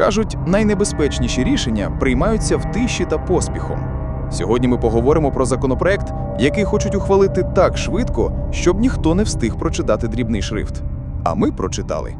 Кажуть, найнебезпечніші рішення приймаються в тиші та поспіхом. Сьогодні ми поговоримо про законопроект, який хочуть ухвалити так швидко, щоб ніхто не встиг прочитати дрібний шрифт. А ми прочитали.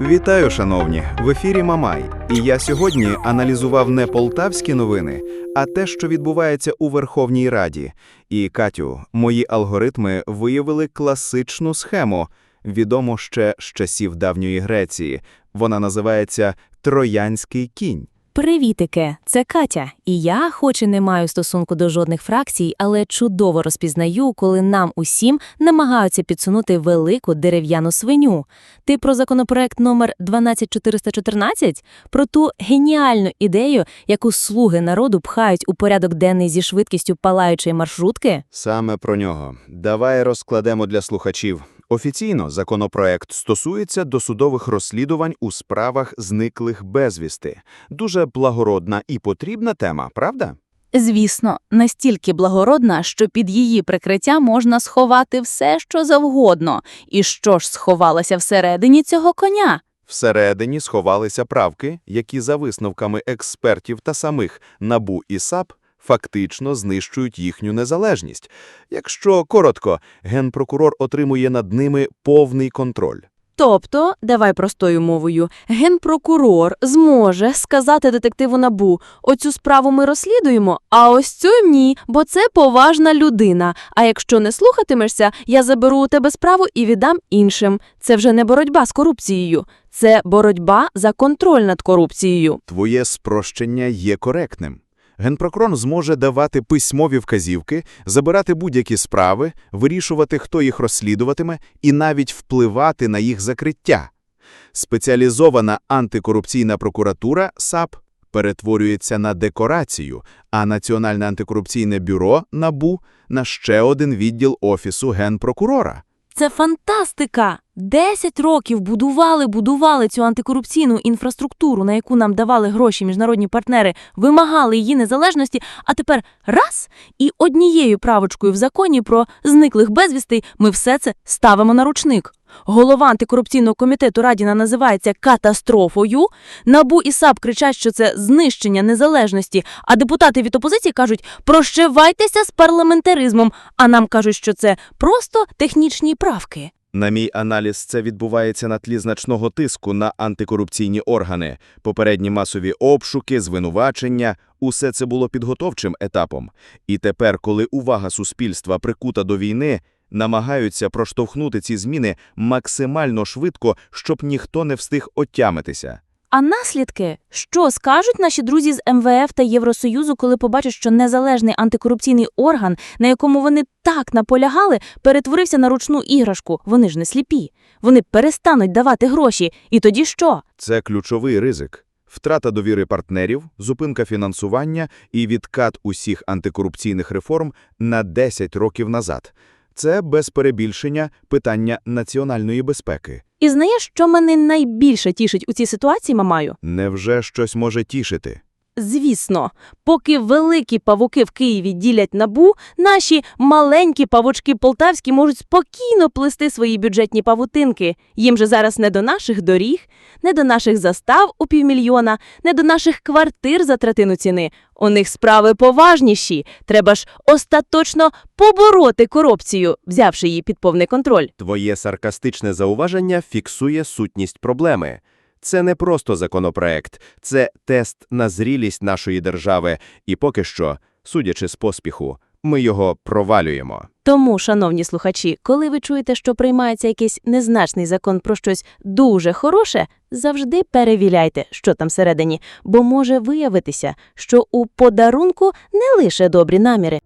Вітаю, шановні! В ефірі Мамай. І я сьогодні аналізував не полтавські новини, а те, що відбувається у Верховній Раді. І Катю, мої алгоритми виявили класичну схему, відому ще з часів давньої Греції. Вона називається Троянський кінь. Привітики, це Катя. І я, хоч і не маю стосунку до жодних фракцій, але чудово розпізнаю, коли нам усім намагаються підсунути велику дерев'яну свиню. Ти про законопроект номер 12414? Про ту геніальну ідею, яку слуги народу пхають у порядок денний зі швидкістю палаючої маршрутки? Саме про нього. Давай розкладемо для слухачів. Офіційно законопроект стосується досудових розслідувань у справах зниклих безвісти. Дуже благородна і потрібна тема, правда? Звісно, настільки благородна, що під її прикриття можна сховати все, що завгодно. І що ж сховалося всередині цього коня? Всередині сховалися правки, які за висновками експертів та самих НАБУ і САП фактично знищують їхню незалежність. Якщо коротко, генпрокурор отримує над ними повний контроль. Тобто, давай простою мовою, генпрокурор зможе сказати детективу НАБУ, оцю справу ми розслідуємо, а ось цю ні, бо це поважна людина. А якщо не слухатимешся, я заберу у тебе справу і віддам іншим. Це вже не боротьба з корупцією, це боротьба за контроль над корупцією. Твоє спрощення є коректним. Генпрокурор зможе давати письмові вказівки, забирати будь-які справи, вирішувати, хто їх розслідуватиме, і навіть впливати на їх закриття. Спеціалізована антикорупційна прокуратура САП перетворюється на декорацію, а Національне антикорупційне бюро НАБУ на ще один відділ Офісу Генпрокурора. Це фантастика! Десять років будували, будували цю антикорупційну інфраструктуру, на яку нам давали гроші міжнародні партнери, вимагали її незалежності, а тепер раз і однією правочкою в законі про зниклих безвістей ми все це ставимо на ручник. Голова антикорупційного комітету Радіна називається катастрофою. Набу і САП кричать, що це знищення незалежності, а депутати від опозиції кажуть прощавайтеся з парламентаризмом, а нам кажуть, що це просто технічні правки. На мій аналіз, це відбувається на тлі значного тиску на антикорупційні органи, попередні масові обшуки, звинувачення – усе це було підготовчим етапом. І тепер, коли увага суспільства прикута до війни, намагаються проштовхнути ці зміни максимально швидко, щоб ніхто не встиг отямитися. А наслідки? Що скажуть наші друзі з МВФ та Євросоюзу, коли побачать, що незалежний антикорупційний орган, на якому вони так наполягали, перетворився на ручну іграшку? Вони ж не сліпі. Вони перестануть давати гроші. І тоді що? Це ключовий ризик. Втрата довіри партнерів, зупинка фінансування і відкат усіх антикорупційних реформ на 10 років назад. Це, без перебільшення, питання національної безпеки. І знаєш, що мене найбільше тішить у цій ситуації, мамаю? Невже щось може тішити? Звісно, поки великі павуки в Києві ділять набу, наші маленькі павучки полтавські можуть спокійно плести свої бюджетні павутинки. Їм же зараз не до наших доріг, не до наших застав у півмільйона, не до наших квартир за третину ціни. У них справи поважніші. Треба ж остаточно побороти корупцію, взявши її під повний контроль. Твоє саркастичне зауваження фіксує сутність проблеми. Це не просто законопроект, це тест на зрілість нашої держави, і поки що, судячи з поспіху, ми його провалюємо. Тому, шановні слухачі, коли ви чуєте, що приймається якийсь незначний закон про щось дуже хороше, завжди перевіряйте, що там всередині, бо може виявитися, що у подарунку не лише добрі наміри.